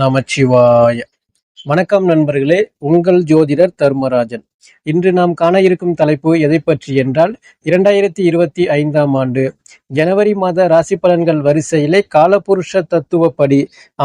நமச்சிவாய. வணக்கம் நண்பர்களே உங்கள் ஜோதிடர் தர்மராஜன். இன்று நாம் காண இருக்கும் தலைப்பு எதை பற்றி என்றால் இரண்டாயிரத்தி இருபத்தி ஐந்தாம் ஆண்டு ஜனவரி மாத ராசி பலன்கள் வரிசையிலே காலபுருஷ தத்துவப்படி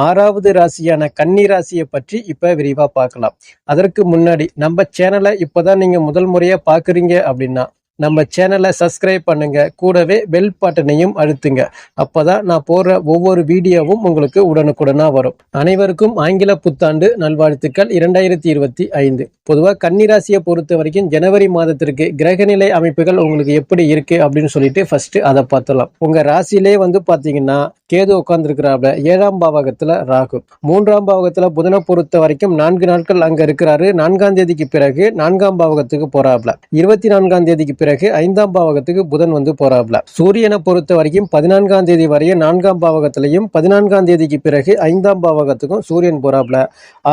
ஆறாவது ராசியான கன்னி ராசியை பற்றி இப்ப விரிவா பார்க்கலாம். அதற்கு முன்னாடி நம்ம சேனலை இப்பதான் நீங்க முதல் முறையா பாக்குறீங்க அப்படின்னா நம்ம சேனலை சப்ஸ்கிரைப் பண்ணுங்க. கூடவே பெல் பட்டனையும் அழுத்துங்க. அப்பதான் நான் போடுற ஒவ்வொரு வீடியோவும் உங்களுக்கு உடனுக்குடனா வரும். அனைவருக்கும் ஆங்கில புத்தாண்டு நல்வாழ்த்துக்கள். இரண்டாயிரத்தி இருபத்தி ஐந்து. பொதுவாக கன்னிராசியை பொறுத்த வரைக்கும் ஜனவரி மாதத்திற்கு கிரகநிலை அமைப்புகள் உங்களுக்கு எப்படி இருக்கு அப்படின்னு சொல்லிட்டு ஃபர்ஸ்ட் அதை பார்த்தலாம் உங்க ராசியிலே வந்து பாத்தீங்கன்னா கேது உட்கார்ந்துருக்கிறாப்ல. ஏழாம் பாவகத்துல ராகு. மூன்றாம் பாவகத்துல புதனை பொறுத்த வரைக்கும் நான்கு நாட்கள் அங்க இருக்கிறாரு. நான்காம் தேதிக்கு பிறகு நான்காம் பாவகத்துக்கு போறாப்ல. இருபத்தி நான்காம் தேதிக்கு பிறகு ஐந்தாம் பாவகத்துக்கு புதன் வந்து போறாப்ல. சூரியனை பொறுத்த வரைக்கும் பதினான்காம் தேதி வரையும் நான்காம் பாவகத்திலையும் பதினான்காம் தேதிக்கு பிறகு ஐந்தாம் பாவகத்துக்கும் சூரியன் போறாப்ல.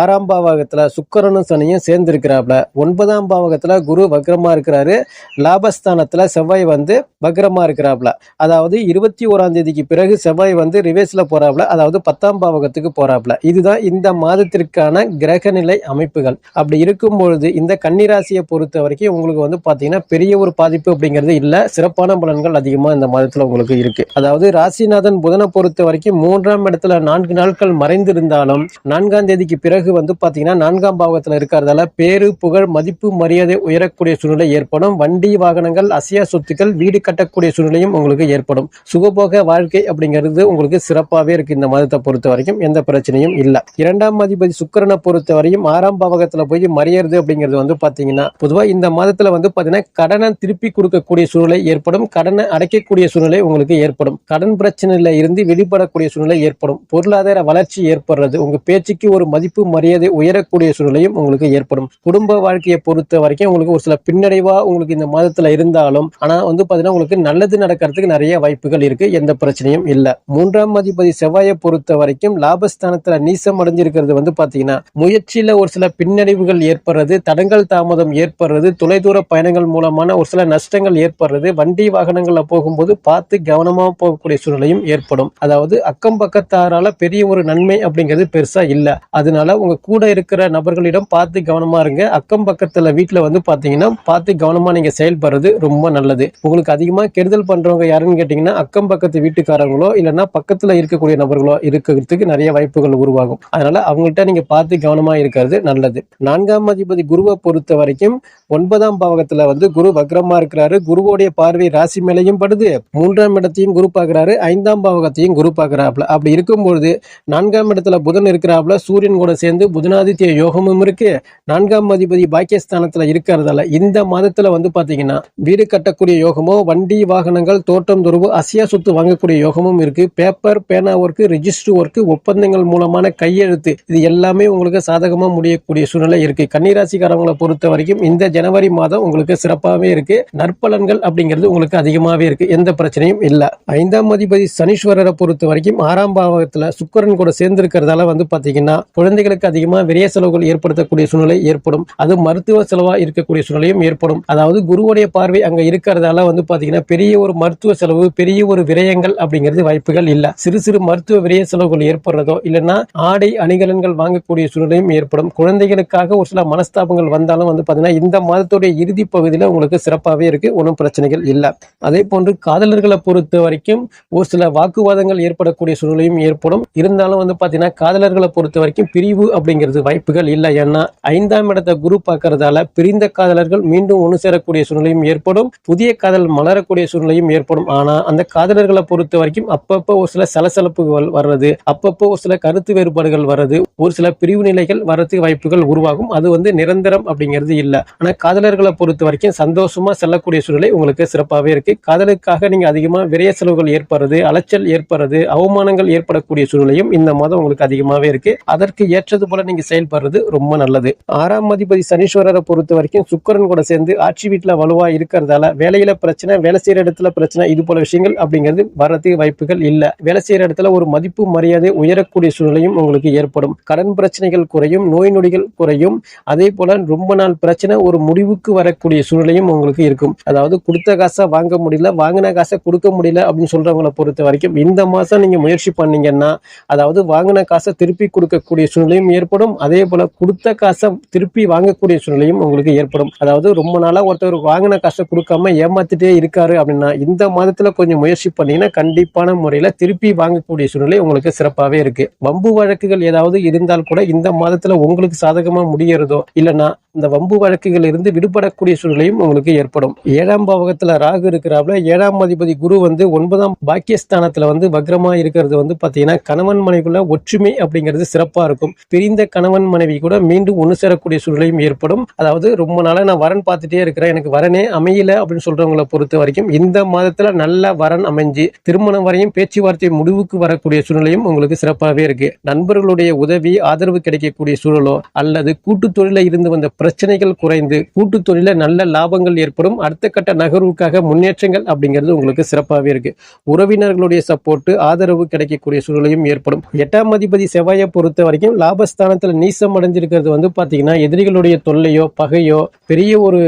ஆறாம் பாவகத்துல சுக்கரனும் சனியும் சேர்ந்து இருக்கிறாப்ல ஒன்பதாம் பாவகத்துல குரு வக்ரமா இருக்கிறாரு. லாபஸ்தானத்துல செவ்வாய் வந்து வக்ரமா இருக்கிறாப்ல. அதாவது இருபத்தி ஓராம் தேதிக்கு பிறகு செவ்வாய் வந்து ரிவேஸ்ல போறாப்ல. அதாவது பத்தாம் பாவகத்துக்கு போறாப்ல. இதுதான் இந்த மாதத்திற்கான கிரகநிலை அமைப்புகள். அப்படி இருக்கும் பொழுது இந்த கன்னிராசியை பொறுத்த வரைக்கும் உங்களுக்கு வந்து பாத்தீங்கன்னா பெரிய ஒரு பாதிப்பு அப்படிங்கிறது இல்லை. சிறப்பான பலன்கள் அதிகமாக இந்த மதத்தில் உங்களுக்கு இருக்கு. அதாவது ராசிநாதன் புதனை பொறுத்த வரைக்கும் மூன்றாம் இடத்துல நான்கு நாட்கள் மறைந்திருந்தாலும் நான்காம் தேதிக்கு பிறகு வந்து பார்த்தீங்கன்னா நான்காம் பாவகத்துல இருக்கிறதால பேரு புகழ் மதிப்பு மரியாதை உயரக்கூடிய சூழ்நிலை ஏற்படும். வண்டி வாகனங்கள் அசையா சொத்துக்கள் வீடு கட்டக்கூடிய சூழ்நிலையும் உங்களுக்கு ஏற்படும். சுகபோக வாழ்க்கை அப்படிங்கிறது உங்களுக்கு சிறப்பாகவே இருக்கு இந்த மாதத்தை பொறுத்த வரைக்கும். எந்த பிரச்சனையும் இல்லை. இரண்டாம் அதிபதி சுக்கிரனை பொறுத்த வரையும் ஆறாம் பாவகத்தில் போய் மறையிறது அப்படிங்கிறது வந்து பார்த்தீங்கன்னா பொதுவாக இந்த மதத்தில் வந்து பார்த்தீங்கன்னா கடனை திருப்பி கொடுக்கக்கூடிய சூழ்நிலை ஏற்படும். கடனை அடைக்கக்கூடிய சூழ்நிலை உங்களுக்கு ஏற்படும். கடன் பிரச்சனையில இருந்து வெளிப்படக்கூடிய சூழ்நிலை ஏற்படும். பொருளாதார வளர்ச்சி ஏற்படுறது உங்க பேச்சுக்கு ஒரு மதிப்பு மரியாதை உயரக்கூடிய சூழ்நிலையும் உங்களுக்கு ஏற்படும். குடும்ப வாழ்க்கையை பொறுத்த வரைக்கும் உங்களுக்கு ஒரு சில பின்னடைவா உங்களுக்கு இந்த மாதத்துல இருந்தாலும் ஆனா வந்து பாத்தீங்கன்னா உங்களுக்கு நல்லது நடக்கிறதுக்கு நிறைய வாய்ப்புகள் இருக்கு. எந்த பிரச்சனையும் இல்ல. மூன்றாம் அதிபதி செவ்வாயை பொறுத்த வரைக்கும் லாபஸ்தானத்துல நீசம் அடைஞ்சிருக்கிறது வந்து பாத்தீங்கன்னா முயற்சியில ஒரு சில பின்னடைவுகள் ஏற்படுறது தடங்கள் தாமதம் ஏற்படுறது தொலைதூர பயணங்கள் மூலமான ஒரு சில நஷ்டங்கள் ஏற்படுறது வண்டி வாகனங்களில் போகும்போது பார்த்து கவனமா போகக்கூடிய சூழ்நிலையும் ஏற்படும். அதாவது அக்கம் பக்கத்தாரால பெரிய ஒரு நன்மை அப்படிங்கிறது பெருசா இல்லை. அதனால உங்க கூட இருக்கிற நபர்களிடம் பார்த்து கவனமா இருங்க. அக்கம் பக்கத்துல வீட்டில் வந்து பாத்தீங்கன்னா பார்த்து கவனமா நீங்க செயல்படுறது ரொம்ப நல்லது. உங்களுக்கு அதிகமா கெடுதல் பண்றவங்க யாருன்னு கேட்டீங்கன்னா அக்கம் பக்கத்து வீட்டுக்காரங்களோ இல்லைன்னா பக்கத்துல இருக்கக்கூடிய நபர்களோ இருக்கிறதுக்கு நிறைய வாய்ப்புகள் உருவாகும். அதனால அவங்கள்ட்ட நீங்க பார்த்து கவனமா இருக்கிறது நல்லது. நான்காம் அதிபதி குருவை பொறுத்த வரைக்கும் ஒன்பதாம் பாவகத்துல வந்து குரு வக்ரம் இருக்கிறாரு. குருவோடைய பார்வை ராசி மேலையும் படுது. மூன்றாம் இடத்தையும் குரு பார்க்கிறாரு. ஐந்தாம் பாவகத்தையும் குரு பார்க்கிறாப்ல அப்படி இருக்கும்பொழுது நான்காம் இடத்துல புதன் இருக்கிறாப்ல சூரியன் கூட சேர்ந்து புதனாதித்ய யோகமும் இருக்கு. நான்காம் அதிபதி பாக்கியஸ்தானத்துல இருக்கிறதால இந்த மாதத்துல வந்து பாத்தீங்கன்னா வீடு கட்டக்கூடிய யோகமோ வண்டி வாகனங்கள் தோட்டம் துருவு அசியா சொத்து வாங்கக்கூடிய யோகமும் இருக்கு. பேப்பர் பேனா ஒர்க்கு ரிஜிஸ்டர் ஒர்க்கு ஒப்பந்தங்கள் மூலமான கையெழுத்து இது எல்லாமே உங்களுக்கு சாதகமா முடியக்கூடிய சூழ்நிலை இருக்கு. கன்னிராசிக்காரவங்களை பொறுத்த வரைக்கும் இந்த ஜனவரி மாதம் உங்களுக்கு சிறப்பாகவே இருக்கு. நற்பலன்கள் அப்படிங்கிறது உங்களுக்கு அதிகமாகவே இருக்கு. எந்த பிரச்சனையும் இல்ல. ஐந்தாம் அதிபதி சனீஸ்வரரை பொறுத்த வரைக்கும் ஆறாம் பாவகத்தில் சுக்கரன் கூட சேர்ந்து இருக்கிறதால வந்து பார்த்தீங்கன்னா குழந்தைகளுக்கு அதிகமா விரைய செலவுகள் ஏற்படுத்தக்கூடிய சூழ்நிலை ஏற்படும். அது மருத்துவ செலவாக இருக்கக்கூடிய சூழ்நிலையும் ஏற்படும். அதாவது குருவுடைய பார்வை அங்கே இருக்கிறதால வந்து பார்த்தீங்கன்னா பெரிய ஒரு மருத்துவ செலவு பெரிய ஒரு விரயங்கள் அப்படிங்கிறது வாய்ப்புகள் இல்லை. சிறு சிறு மருத்துவ விரய செலவுகள் ஏற்படுறதோ இல்லைன்னா ஆடை அணிகலன்கள் வாங்கக்கூடிய சூழ்நிலையும் ஏற்படும். குழந்தைகளுக்காக ஒரு சில மனஸ்தாபங்கள் வந்தாலும் வந்து பார்த்தீங்கன்னா இந்த மாதத்துடைய இறுதி பகுதியில் உங்களுக்கு சிறப்பாக சிறப்பாகவே இருக்குது ஒன்றும் பிரச்சனைகள் இல்ல. அதே போன்று காதலர்களை பொறுத்த வரைக்கும் ஒரு சில வாக்குவாதங்கள் ஏற்படக்கூடிய சூழ்நிலையும் ஏற்படும். இருந்தாலும் வந்து பார்த்தீங்கன்னா காதலர்களை பொறுத்த வரைக்கும் பிரிவு அப்படிங்கிறது வாய்ப்புகள் இல்லை. ஏன்னா ஐந்தாம் இடத்தை குரு பார்க்கறதால பிரிந்த காதலர்கள் மீண்டும் ஒன்று சேரக்கூடிய சூழ்நிலையும் ஏற்படும். புதிய காதல் மலரக்கூடிய சூழ்நிலையும் ஏற்படும். ஆனா அந்த காதலர்களை பொறுத்த வரைக்கும் அப்பப்போ ஒரு சில சலசலப்புகள் வர்றது அப்பப்போ ஒரு சில கருத்து வேறுபாடுகள் வர்றது ஒரு சில பிரிவு நிலைகள் வர்றதுக்கு வாய்ப்புகள் உருவாகும். அது வந்து நிரந்தரம் அப்படிங்கிறது இல்ல. ஆனா காதலர்களை பொறுத்த வரைக்கும் சந்தோஷமா செல்லக்கூடிய சூழ்நிலை உங்களுக்கு சிறப்பாகவே இருக்கு. காதலுக்காக நீங்க அதிகமாக விரைய செலவுகள் ஏற்படுறது அலைச்சல் ஏற்படுறது அவமானங்கள் ஏற்படக்கூடிய சூழ்நிலையும் இந்த மாதம் உங்களுக்கு அதிகமாகவே இருக்கு. அதற்கு ஏற்றது போல நீங்க செயல்படுறது ரொம்ப நல்லது. ஆறாம் அதிபதி சனீஸ்வரரை பொறுத்த வரைக்கும் சுக்கரன் கூட சேர்ந்து ஆட்சி வீட்டில் வலுவா இருக்கிறதால வேலையில பிரச்சனை வேலை செய்யற இடத்துல பிரச்சனை இது போல விஷயங்கள் அப்படிங்கிறது வர்றதுக்கு வாய்ப்புகள் இல்ல. வேலை செய்யற இடத்துல ஒரு மதிப்பு மரியாதை உயரக்கூடிய சூழ்நிலையும் உங்களுக்கு ஏற்படும். கடன் பிரச்சனைகள் குறையும் நோய் நொடிகள் குறையும். அதே போல ரொம்ப நாள் பிரச்சனை ஒரு முடிவுக்கு வரக்கூடிய சூழ்நிலையும் உங்களுக்கு உங்களுக்கு இருக்கும். அதாவது கொடுத்த காசை வாங்க முடியல வாங்கின காசை கொடுக்க முடியல அப்படின்னு சொல்றவங்களை பொறுத்த வரைக்கும் இந்த மாதம் நீங்க முயற்சி பண்ணீங்கன்னா அதாவது வாங்கின காசை திருப்பி கொடுக்கக்கூடிய சூழ்நிலையும் ஏற்படும். அதே போல கொடுத்த காசை திருப்பி வாங்கக்கூடிய சூழ்நிலையும் உங்களுக்கு ஏற்படும். அதாவது ரொம்ப நாளாக ஒருத்தர் வாங்கின காசை கொடுக்காம ஏமாத்திட்டே இருக்காரு அப்படின்னா இந்த மாதத்தில் கொஞ்சம் முயற்சி பண்ணீங்கன்னா கண்டிப்பான முறையில் திருப்பி வாங்கக்கூடிய சூழ்நிலை உங்களுக்கு சிறப்பாகவே இருக்கு. வம்பு வழக்குகள் ஏதாவது இருந்தால் கூட இந்த மாதத்தில் உங்களுக்கு சாதகமா முடியறதோ இல்லைன்னா இந்த வம்பு வழக்குகள் இருந்து விடுபடக்கூடிய சூழ்நிலையும் உங்களுக்கு ஏற்படும். ஏழாம் பாவகத்துல ராகு இருக்கிறாப்ல ஏழாம் அதிபதி குரு வந்து ஒன்பதாம் பாக்கியஸ்தானத்துல வந்து வக்ரமா இருக்கிறது வந்து பாத்தீங்கன்னா கணவன் மனைவிக்குள்ள ஒற்றுமை அப்படிங்கிறது சிறப்பா இருக்கும். பிரிந்த கணவன் மனைவி கூட மீண்டும் ஒன்று சேரக்கூடிய சூழ்நிலையும் ஏற்படும். அதாவது ரொம்ப நாளா நான் வரன் பார்த்துட்டே இருக்கிறேன். எனக்கு வரனே அமையல அப்படின்னு சொல்றவங்களை பொறுத்த வரைக்கும் இந்த மாதத்துல நல்ல வரன் அமைஞ்சு திருமணம் வரையும் பேச்சுவார்த்தை முடிவுக்கு வரக்கூடிய சூழ்நிலையும் உங்களுக்கு சிறப்பாகவே இருக்கு. நண்பர்களுடைய உதவி ஆதரவு கிடைக்கக்கூடிய சூழலோ அல்லது கூட்டு தொழில இருந்து வந்த பிரச்சனைகள் குறைந்து கூட்டு தொழில நல்ல லாபங்கள் ஏற்படும். அடுத்த கட்ட நகர்வுக்காக முன்னேற்றங்கள் அப்படிங்கிறது உங்களுக்கு சிறப்பாகவே இருக்கு. உறவினர்களுடைய சப்போர்ட்டு ஆதரவு கிடைக்கக்கூடிய சூழலையும் ஏற்படும். எட்டாம் அதிபதி செவ்வாயை பொறுத்த வரைக்கும் லாபஸ்தானத்தில் நீசம் அடைஞ்சிருக்கிறது வந்து பார்த்தீங்கன்னா எதிரிகளுடைய தொல்லையோ பகையோ பெரிய ஒரு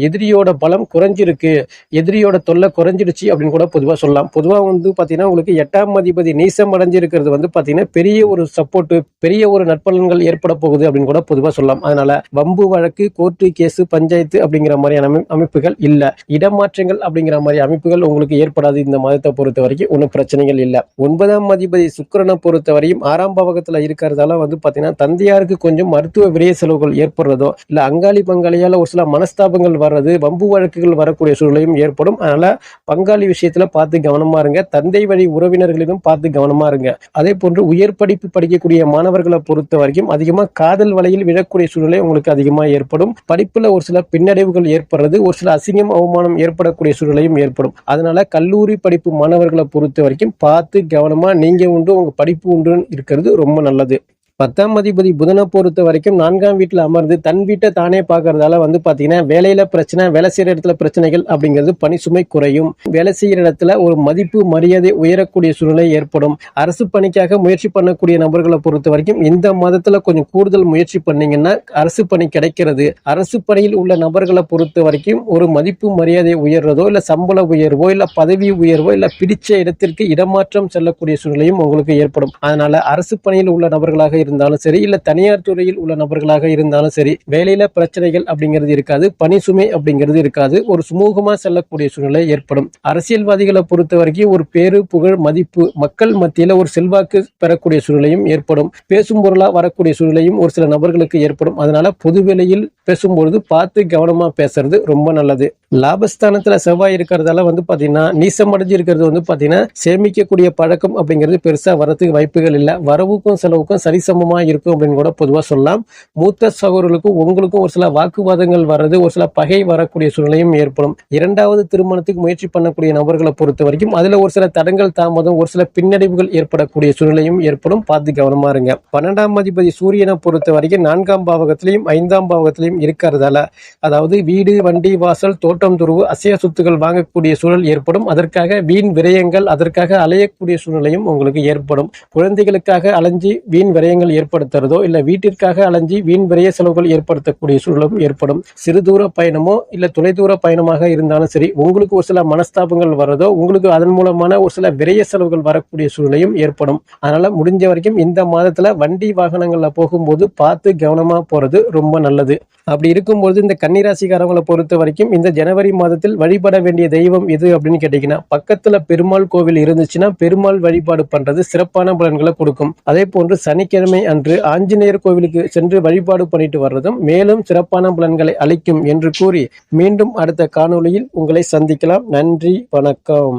எதிரியோட பலம் குறைஞ்சிருக்கு. எதிரியோட தொல்லை குறைஞ்சிடுச்சு அப்படின்னு கூட பொதுவாக சொல்லலாம். பொதுவாக வந்து பார்த்தீங்கன்னா உங்களுக்கு எட்டாம் அதிபதி நீசம் அடைஞ்சிருக்கிறது வந்து பார்த்தீங்கன்னா பெரிய ஒரு சப்போர்ட்டு பெரிய ஒரு நற்பலன்கள் ஏற்பட போகுது அப்படின்னு கூட பொதுவாக சொல்லலாம். அதனால வம்பு வழக்கு கோர்ட்டு கேஸ் பஞ்சாயத்து அப்படிங்கிற மாதிரியான அமை- அமைப்புகள் இல்ல. இடமாற்றங்கள் அப்படிங்கிற மாதிரி அமைப்புகள் உங்களுக்கு ஏற்படாது இந்த மதத்தை பொறுத்த வரைக்கும். ஒன்றும் பிரச்சனைகள் இல்லை. ஒன்பதாம் அதிபதி சுக்கரனை பொறுத்த வரையும் ஆறாம் பாவகத்தில் இருக்கிறதால வந்து பார்த்தீங்கன்னா தந்தையாருக்கு கொஞ்சம் மருத்துவ விரைய செலவுகள் ஏற்படுறதோ இல்லை அங்காளி பங்காளியால் ஒரு சில மனஸ்தாபங்கள் வர்றது வம்பு வழக்குகள் வரக்கூடிய சூழ்நிலையும் ஏற்படும். அதனால பங்காளி விஷயத்துல பார்த்து கவனமா இருங்க. தந்தை வழி உறவினர்களிடம் பார்த்து கவனமா இருங்க. அதே போன்று உயர் படிப்பு படிக்கக்கூடிய மாணவர்களை பொறுத்த வரைக்கும் அதிகமா காதல் வலையில் விழக்கூடிய சூழ்நிலை உங்களுக்கு அதிகமா ஏற்படும். படிப்புல ஒரு சில பின்னடைவுகள் ஏற்படுறது ஒரு சில அசிங்கம் அவமானம் ஏற்படக்கூடிய சூழ்நிலையும் ஏற்படும். அதனால கல்லூரி படிப்பு மாணவர்களை பொறுத்த வரைக்கும் பார்த்து கவனமா நீங்க உண்டு உங்க படிப்பு உண்டு இருக்கிறது ரொம்ப நல்லது. பத்தாம் அதிபதி புதனை பொறுத்த வரைக்கும் நான்காம் வீட்டில் அமர்ந்து தன் வீட்டை தானே பார்க்கறதால வந்து பார்த்தீங்கன்னா வேலையில பிரச்சனை வேலை செய்கிற இடத்துல பிரச்சனைகள் அப்படிங்கிறது பணி சுமை குறையும். வேலை செய்கிற இடத்துல ஒரு மதிப்பு மரியாதை உயரக்கூடிய சூழ்நிலை ஏற்படும். அரசு பணிக்காக முயற்சி பண்ணக்கூடிய நபர்களை பொறுத்த வரைக்கும் இந்த மதத்தில் கொஞ்சம் கூடுதல் முயற்சி பண்ணீங்கன்னா அரசு பணி கிடைக்கிறது. அரசு பணியில் உள்ள நபர்களை பொறுத்த வரைக்கும் ஒரு மதிப்பு மரியாதை உயர்றதோ இல்லை சம்பள உயர்வோ இல்லை பதவி உயர்வோ இல்லை பிடிச்ச இடத்திற்கு இடமாற்றம் செல்லக்கூடிய சூழ்நிலையும் உங்களுக்கு ஏற்படும். அதனால அரசு பணியில் உள்ள நபர்களாக இருந்தாலும் சரி இல்லை தனியார் துறையில் உள்ள நபர்களாக இருந்தாலும் சரி வேலையில் பிரச்சனைகள் அப்படிங்கிறது இருக்காது பணி சுமை அப்படிங்கிறது இருக்காது ஒரு சுமூகமாக செல்லக்கூடிய சூழ்நிலை ஏற்படும். அரசியல்வாதிகளை பொறுத்த வரைக்கும் ஒரு பேரு புகழ் மதிப்பு மக்கள் மத்தியில் ஒரு செல்வாக்கு பெறக்கூடிய சூழ்நிலையும் ஏற்படும். பேசும் பொருளாக வரக்கூடிய சூழ்நிலையும் ஒரு சில நபர்களுக்கு ஏற்படும். அதனால பொது வேளையில் பேசும்பொழுது பார்த்து கவனமாக பேசுறது ரொம்ப நல்லது. லாபஸ்தானத்துல செவ்வாய் இருக்கிறதால வந்து பாத்தீங்கன்னா நீசம் அடைஞ்சு இருக்கிறது வந்து பாத்தீங்கன்னா சேமிக்கக்கூடிய பழக்கம் அப்படிங்கிறது பெருசா வரதுக்கு வாய்ப்புகள் இல்லை. வரவுக்கும் செலவுக்கும் சரிசமமா இருக்கும் அப்படின்னு கூட பொதுவா சொல்லலாம். மூத்த சகோதரர்களுக்கும் உங்களுக்கும் ஒரு சில வாக்குவாதங்கள் வர்றது ஒரு சில பகை வரக்கூடிய சூழ்நிலையும் ஏற்படும். இரண்டாவது திருமணத்துக்கு முயற்சி பண்ணக்கூடிய நபர்களை பொறுத்த வரைக்கும் அதுல ஒரு சில தடங்கள் தாமதம் ஒரு சில பின்னடைவுகள் ஏற்படக்கூடிய சூழ்நிலையும் ஏற்படும். பார்த்து கவனமா இருங்க. பன்னெண்டாம் அதிபதி சூரியனை பொறுத்த வரைக்கும் நான்காம் பாவகத்திலையும் ஐந்தாம் பாவகத்திலையும் இருக்கிறதால அதாவது வீடு வண்டி வாசல் கூட்டம் துருவு அசைய சொத்துக்கள் வாங்கக்கூடிய சூழல் ஏற்படும். அதற்காக வீண் விரயங்கள் அதற்காக அலையக்கூடிய சூழ்நிலையும் உங்களுக்கு ஏற்படும். குழந்தைகளுக்காக அலைஞ்சி வீண் விரயங்கள் ஏற்படுத்துறதோ இல்ல வீட்டிற்காக அலைஞ்சி வீண் விரய செலவுகள் ஏற்படுத்தக்கூடிய சூழலும் ஏற்படும். சிறு தூர பயணமோ இல்ல தொலைதூர பயணமாக இருந்தாலும் சரி உங்களுக்கு ஒரு சில மனஸ்தாபங்கள் வர்றதோ உங்களுக்கு அதன் மூலமான ஒரு சில விரய செலவுகள் வரக்கூடிய சூழ்நிலையும் ஏற்படும். அதனால முடிஞ்ச வரைக்கும் இந்த மாதத்துல வண்டி வாகனங்கள்ல போகும்போது பார்த்து கவனமா போறது ரொம்ப நல்லது. அப்படி இருக்கும்போது இந்த கன்னிராசிக்காரவங்களை பொறுத்த வரைக்கும் இந்த ஜனவரி மாதத்தில் வழிபட வேண்டிய தெய்வம் எது அப்படின்னு கேட்டீங்கன்னா பக்கத்துல பெருமாள் கோவில் இருந்துச்சுன்னா பெருமாள் வழிபாடு பண்றது சிறப்பான பலன்களை கொடுக்கும். அதே போன்று சனிக்கிழமை அன்று ஆஞ்சநேயர் கோவிலுக்கு சென்று வழிபாடு பண்ணிட்டு வர்றதும் மேலும் சிறப்பான பலன்களை அளிக்கும் என்று கூறி மீண்டும் அடுத்த காணொளியில் உங்களை சந்திக்கலாம். நன்றி வணக்கம்.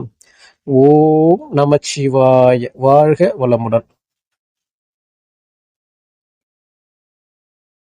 ஓம் நமச்சிவாய வாழ்க வளமுடன்.